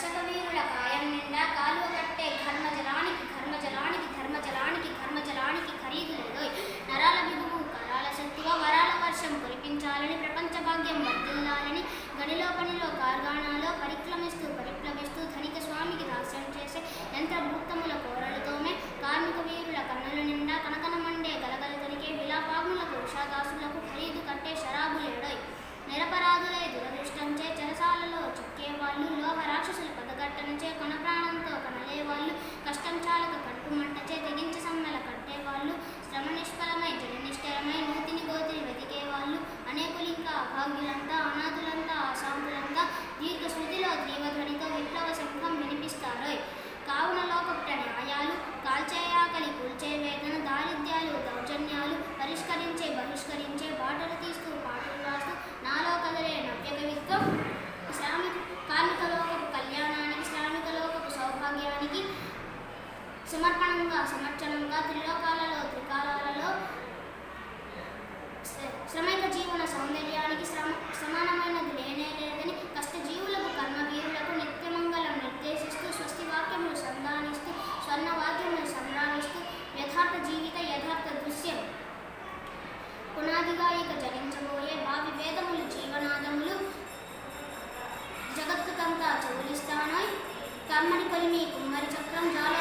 అశక వీరుల కాయం నిండా కాలువ కట్టే ఘర్మజలానికి ఘర్మజలానికి ధర్మజలానికి ఘర్మజలానికి ఖరీదు లేదో నరాల బిగుము కరాల శక్తిగా వరాల వర్షం కురిపించాలని ప్రపంచ భాగ్యం వర్దిల్లాలని గడిలో పనిలో కార్గాణాలో పరిక్రమిస్తూ పరి సమర్పణంగా సమర్చనంగా త్రిలోకాలలో త్రికాలాలలో శ్రమిక జీవన సౌందర్యానికి శ్రమ సమానమైనది లేనే లేదని కష్టజీవులకు కర్మవీరులకు నిత్యమంగళం నిర్దేశిస్తూ స్వస్తి వాక్యములు సంధానిస్తూ స్వర్ణ సంధానిస్తూ యథార్థ జీవిత యథార్థ దృశ్యం. పునాదిగా ఇక జరించబోయే భావి వేదములు జీవనాదములు జగత్తుకంతా చెవులిస్తానోయ్ కమ్మడి కొలిమి కుమ్మరి చక్రం జాల